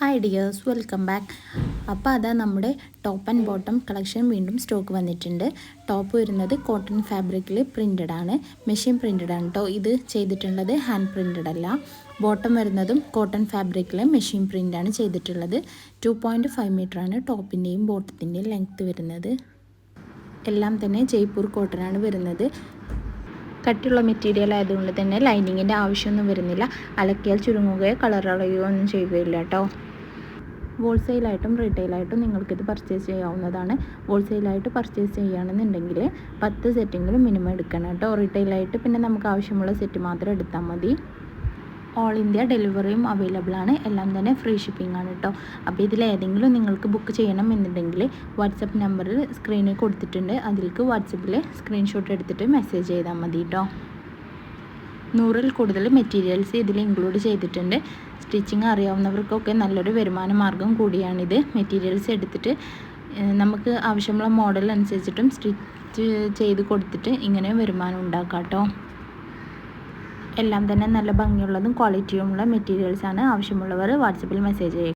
Hi dears welcome back അപ്പോൾ അതാ നമ്മുടെ ടോപ്പ് ആൻഡ് ബോട്ടം കളക്ഷൻ വീണ്ടും സ്റ്റോക്ക് വന്നിട്ടുണ്ട്. ടോപ്പ് വരുന്നത് കോട്ടൺ ഫാബ്രിക്കിൽ പ്രിന്റഡ് ആണ്. മെഷീൻ പ്രിന്റഡ് ആണ് കേട്ടോ ഇത് ചെയ്തിട്ടുള്ളത് ഹാൻഡ് പ്രിന്റഡ് അല്ല. ബോട്ടം വരുന്നതും കോട്ടൺ ഫാബ്രിക്കിൽ മെഷീൻ പ്രിന്റാണ് ചെയ്തിട്ടുള്ളത്. ടു പോയിന്റ് ഫൈവ് മീറ്ററാണ് ടോപ്പിന്റെയും ബോട്ടത്തിന്റെയും ലെങ്ത്ത് വരുന്നത്. എല്ലാം തന്നെ ജയ്പൂർ കോട്ടനാണ് വരുന്നത്. കട്ടിയുള്ള മെറ്റീരിയൽ ആയതുകൊണ്ട് തന്നെ ലൈനിങ്ങിന്റെ ആവശ്യമൊന്നും വരുന്നില്ല. അലക്കിയാൽ ചുരുങ്ങുകയോ കളർ അളയുകയോ ഒന്നും ചെയ്യുകയില്ല കേട്ടോ ഹോൾസെയിലായിട്ടും റീറ്റെയിലായിട്ടും നിങ്ങൾക്കിത് പർച്ചേസ് ചെയ്യാവുന്നതാണ്. ഹോൾസെയിലായിട്ട് പർച്ചേസ് ചെയ്യുകയാണെന്നുണ്ടെങ്കിൽ പത്ത് സെറ്റെങ്കിലും മിനിമം എടുക്കണം കേട്ടോ. റീറ്റെയിലായിട്ട് പിന്നെ നമുക്ക് ആവശ്യമുള്ള സെറ്റ് മാത്രം എടുത്താൽ മതി. ഓൾ ഇന്ത്യ ഡെലിവറിയും അവൈലബിൾ ആണ്. എല്ലാം തന്നെ ഫ്രീ ഷിപ്പിംഗ് ആണ് കേട്ടോ. അപ്പോൾ ഇതിൽ ഏതെങ്കിലും നിങ്ങൾക്ക് ബുക്ക് ചെയ്യണം എന്നുണ്ടെങ്കിൽ വാട്സപ്പ് നമ്പറിൽ സ്ക്രീനിൽ കൊടുത്തിട്ടുണ്ട്. അതിലേക്ക് വാട്സപ്പിൽ സ്ക്രീൻഷോട്ട് എടുത്തിട്ട് മെസ്സേജ് ചെയ്താൽ മതി കേട്ടോ. നൂറിൽ കൂടുതൽ മെറ്റീരിയൽസ് ഇതിൽ ഇൻക്ലൂഡ് ചെയ്തിട്ടുണ്ട്. സ്റ്റിച്ചിങ് അറിയാവുന്നവർക്കൊക്കെ നല്ലൊരു വരുമാന മാർഗം കൂടിയാണിത്. മെറ്റീരിയൽസ് എടുത്തിട്ട് നമുക്ക് ആവശ്യമുള്ള മോഡൽ അനുസരിച്ചിട്ടും സ്റ്റിച്ച് ചെയ്ത് കൊടുത്തിട്ട് ഇങ്ങനെ വരുമാനം ഉണ്ടാക്കാം കേട്ടോ എല്ലാം തന്നെ നല്ല ഭംഗിയുള്ളതും ക്വാളിറ്റിയുമുള്ള മെറ്റീരിയൽസാണ് ആവശ്യമുള്ളവർ വാട്സപ്പിൽ മെസ്സേജ് ചെയ്യുക